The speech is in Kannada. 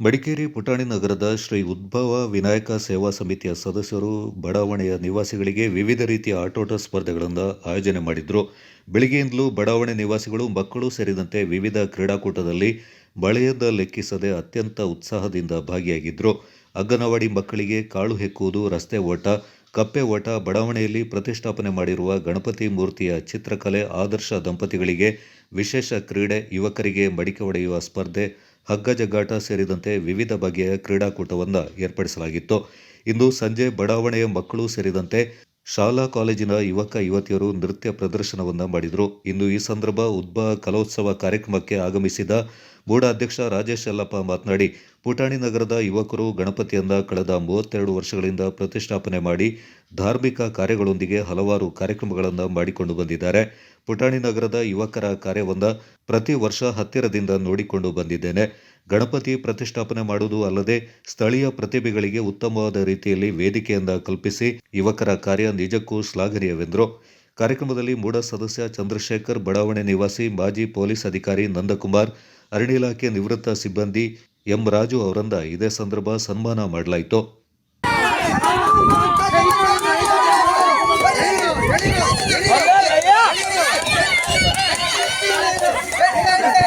ಮಡಿಕೇರಿ ಪುಟಾಣಿ ನಗರದ ಶ್ರೀ ಉದ್ಭವ ವಿನಾಯಕ ಸೇವಾ ಸಮಿತಿಯ ಸದಸ್ಯರು, ಬಡಾವಣೆಯ ನಿವಾಸಿಗಳಿಗೆ ವಿವಿಧ ರೀತಿಯ ಆಟೋಟ ಸ್ಪರ್ಧೆಗಳನ್ನು ಆಯೋಜನೆ ಮಾಡಿದರು. ಬೆಳಗ್ಗೆಯಿಂದಲೂ ಬಡಾವಣೆ ನಿವಾಸಿಗಳು, ಮಕ್ಕಳು ಸೇರಿದಂತೆ ವಿವಿಧ ಕ್ರೀಡಾಕೂಟದಲ್ಲಿ ಮಳೆಯದ ಲೆಕ್ಕಿಸದೆ ಅತ್ಯಂತ ಉತ್ಸಾಹದಿಂದ ಭಾಗಿಯಾಗಿದ್ದರು ಅಂಗನವಾಡಿ ಮಕ್ಕಳಿಗೆ ಕಾಳು ಹೆಕ್ಕುವುದು, ರಸ್ತೆ ಓಟ, ಕಪ್ಪೆ ಓಟ, ಬಡಾವಣೆಯಲ್ಲಿ ಪ್ರತಿಷ್ಠಾಪನೆ ಮಾಡಿರುವ ಗಣಪತಿ ಮೂರ್ತಿಯ ಚಿತ್ರಕಲೆ, ಆದರ್ಶ ದಂಪತಿಗಳಿಗೆ ವಿಶೇಷ ಕ್ರೀಡೆ, ಯುವಕರಿಗೆ ಮಡಿಕೆ ಒಡೆಯುವ ಸ್ಪರ್ಧೆ ಹಗ್ಗ ಜಗ್ಗಾಟ ಸೇರಿದಂತೆ ವಿವಿಧ ಬಗೆಯ ಕ್ರೀಡಾಕೂಟವನ್ನು ಏರ್ಪಡಿಸಲಾಗಿತ್ತು. ಇಂದು ಸಂಜೆ ಬಡಾವಣೆಯ ಮಕ್ಕಳು ಸೇರಿದಂತೆ ಶಾಲಾ ಕಾಲೇಜಿನ ಯುವಕ ಯುವತಿಯರು ನೃತ್ಯ ಪ್ರದರ್ಶನವನ್ನು ಮಾಡಿದರು. ಇನ್ನು ಈ ಸಂದರ್ಭ ಉದ್ಭವ ಕಲೋತ್ಸವ ಕಾರ್ಯಕ್ರಮಕ್ಕೆ ಆಗಮಿಸಿದ ಬೋರ್ಡ್ ಅಧ್ಯಕ್ಷ ರಾಜೇಶ್ ಯಲ್ಲಪ್ಪ ಮಾತನಾಡಿ, ಪುಟಾಣಿ ನಗರದ ಯುವಕರು ಗಣಪತಿಯನ್ನ ಕಳೆದ ಮೂವತ್ತೆರಡು ವರ್ಷಗಳಿಂದ ಪ್ರತಿಷ್ಠಾಪನೆ ಮಾಡಿ ಧಾರ್ಮಿಕ ಕಾರ್ಯಗಳೊಂದಿಗೆ ಹಲವಾರು ಕಾರ್ಯಕ್ರಮಗಳನ್ನು ಮಾಡಿಕೊಂಡು ಬಂದಿದ್ದಾರೆ. ಪುಟಾಣಿ ನಗರದ ಯುವಕರ ಕಾರ್ಯವನ್ನು ಪ್ರತಿ ವರ್ಷ ಹತ್ತಿರದಿಂದ ನೋಡಿಕೊಂಡು ಬಂದಿದ್ದೇನೆ. ಗಣಪತಿ ಪ್ರತಿಷ್ಠಾಪನೆ ಮಾಡುವುದು ಅಲ್ಲದೆ ಸ್ಥಳೀಯ ಪ್ರತಿಭೆಗಳಿಗೆ ಉತ್ತಮವಾದ ರೀತಿಯಲ್ಲಿ ವೇದಿಕೆಯಿಂದ ಕಲ್ಪಿಸಿ ಯುವಕರ ಕಾರ್ಯ ನಿಜಕ್ಕೂ ಶ್ಲಾಘನೀಯವೆಂದರು. ಕಾರ್ಯಕ್ರಮದಲ್ಲಿ ಮೂಡ ಸದಸ್ಯ ಚಂದ್ರಶೇಖರ್, ಬಡಾವಣೆ ನಿವಾಸಿ ಮಾಜಿ ಪೊಲೀಸ್ ಅಧಿಕಾರಿ ನಂದಕುಮಾರ್, ಅರಣ್ಯ ಇಲಾಖೆ ನಿವೃತ್ತ ಸಿಬ್ಬಂದಿ ಎಂ ರಾಜು ಅವರಂದ ಇದೇ ಸಂದರ್ಭ ಸನ್ಮಾನ ಮಾಡಲಾಯಿತು.